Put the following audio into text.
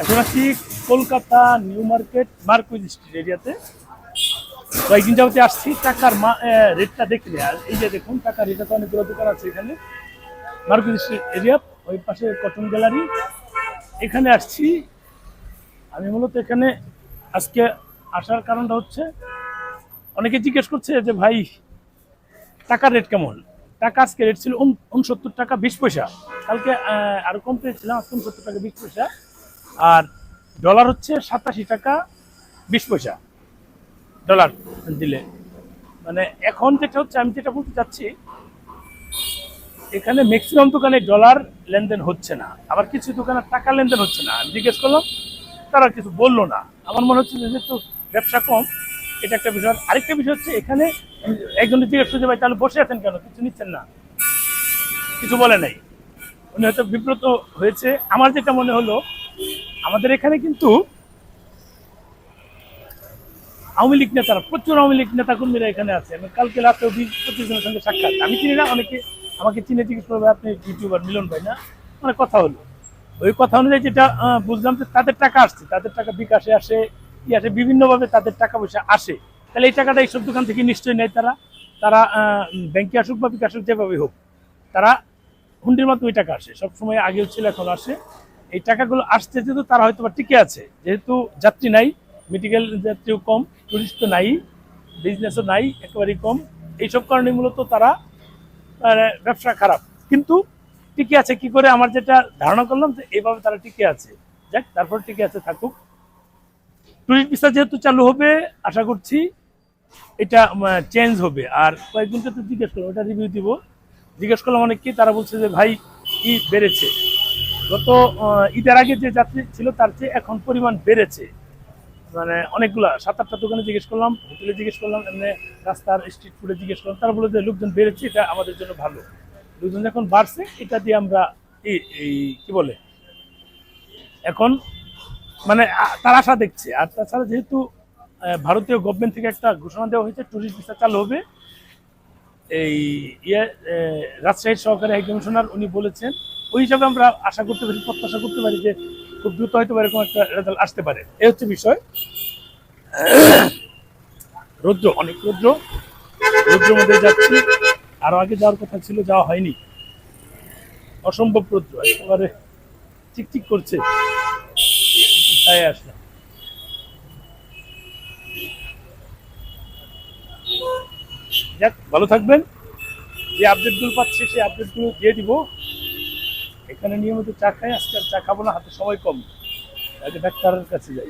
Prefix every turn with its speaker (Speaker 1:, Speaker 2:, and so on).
Speaker 1: এখন আছি Kolkata New Market Marquis Street এরিয়াতে। কয়েকদিন যাবতে আসছি টাকার রেটটা দেখলে আর এই যে দেখুন টাকার রেটটা তো অনেকগুলো দোকান আছে এখানে। মার্কুইজ স্ট্রিট এরিয়া ওই পাশে কটন গ্যালারি এখানে আসছি। আমি মূলত এখানে আজকে আসার কারণটা হচ্ছে অনেকে জিজ্ঞেস করছে যে ভাই টাকার রেট কেমন? টাকা আজকে রেট ছিল উন- উনসত্তর টাকা বিশ পয়সা। কালকে আহ, আরও কম পেয়েছিলাম উনসত্তর টাকা বিশ পয়সা। আর ডলার হচ্ছে সাতাশি টাকা বিশ পয়সা। ডলার দিলে। মানে এখন যেটা হচ্ছে, আমি যেটা বলতে চাচ্ছি, এখানে ম্যাক্সিমাম দোকানে ডলার লেনদেন হচ্ছে না। আবার কিছু দোকানে টাকা লেনদেন হচ্ছে না। আমি জিজ্ঞেস করলাম, তারা কিছু বলল না। আমার মনে হচ্ছে যেহেতু ব্যবসা কম, এটা একটা বিষয়। আরেকটা বিষয় হচ্ছে, এখানে একজন জিজ্ঞেস করছে ভাই, তাহলে বসে আছেন কেন? কিছু নিচ্ছেন না। কিছু বলে নাই। উনি হয়তো বিব্রত হয়েছে। আমার যেটা মনে হলো আমাদের এখানে কিন্তু আওয়ামী লীগ নেতারা, প্রচুর আওয়ামী লীগ নেতা কর্মীরা এখানে আছে। আমি কালকে রাতে বিশ পঁচিশ জনের সঙ্গে সাক্ষাৎ। আমি চিনি না, অনেকে আমাকে চিনে জিজ্ঞেস করবে, আপনি ইউটিউবার মিলন ভাই না? মানে কথা হলো। ওই কথা অনুযায়ী যেটা বুঝলাম যে তাদের টাকা আসছে। তাদের টাকা বিকাশে আসে কি আসে, বিভিন্নভাবে তাদের টাকা পয়সা আসে। তাহলে এই টাকাটা এইসব দোকান থেকে নিশ্চয়ই নেয় তারা। তারা ব্যাংকে আসুক বা বিকাশ আসুক যেভাবে হোক, তারা হুন্ডির মাধ্যমে টাকা আসে। সবসময় আগেও ছিল, এখন আসে। এই টাকাগুলো আসছে যেহেতু তারা হয়তো বা টিকে আছে। যেহেতু যাত্রী নাই মেডিকেল যাত্রীও কম টুরিস্ট তো নাই বিজনেসও নাই, একেবারেই কম। এইসব কারণে মূলত তারা মানে ব্যবসা খারাপ। কিন্তু টিকে আছে কি করে? আমার যেটা ধারণা করলাম যে এইভাবে তারা টিকে আছে। যাক, তারপর টিকে আছে, থাকুক। টুরিস্ট ভিসা যেহেতু চালু হবে, আশা করছি এটা চেঞ্জ হবে। আর কয়েকজনকে তো জিজ্ঞেস করলাম, ওটা রিভিউ দিব। জিজ্ঞেস করলাম অনেক কি তারা বলছে যে, ভাই, কি বেড়েছে? গত ঈদের আগে যে যাত্রী ছিল তার চেয়ে এখন পরিমাণ বেড়েছে। মানে অনেকগুলা সাত আটটা দোকানে জিজ্ঞেস করলাম, হোটেলে জিজ্ঞেস করলাম, এমনি রাস্তার স্ট্রিট ফুডে জিজ্ঞেস করলাম, তারা বলে যে লোকজন বেড়েছে, এটা আমাদের জন্য ভালো। লোকজন যখন বাড়ছে, এটা দিয়ে আমরা এই কি বলে, এখন মানে তার আশা দেখছে। আর তাছাড়া যেহেতু ভারতীয় গভর্নমেন্ট থেকে একটা ঘোষণা দেওয়া হয়েছে টুরিস্ট ভিসা চালু হবে, এই ইয়ে রাজশাহীর সহকারী হাই কমিশনার উনি বলেছেন ওই হিসাবে আমরা আশা করতে পারি, প্রত্যাশা করতে পারি যে খুব দ্রুত হয়তো এরকম একটা রেজাল্ট আসতে পারে। এই হচ্ছে বিষয়। রৌদ্র, অনেক রৌদ্র। রৌদ্রের মধ্যে যাচ্ছি। আরও আগে যাওয়ার কথা ছিল, যাওয়া হয়নি। অসম্ভব রৌদ্র, একেবারে চিকচিক করছে। তাই আসলাম। যাক, ভালো থাকবেন। যে আপডেটগুলো পাচ্ছি, সেই আপডেটগুলো দিয়ে দিব। এখানে নিয়মিত চা খাই আজকে আর চা খাব না, হাতে সময় কম। আগে ডাক্তারের কাছে যাই।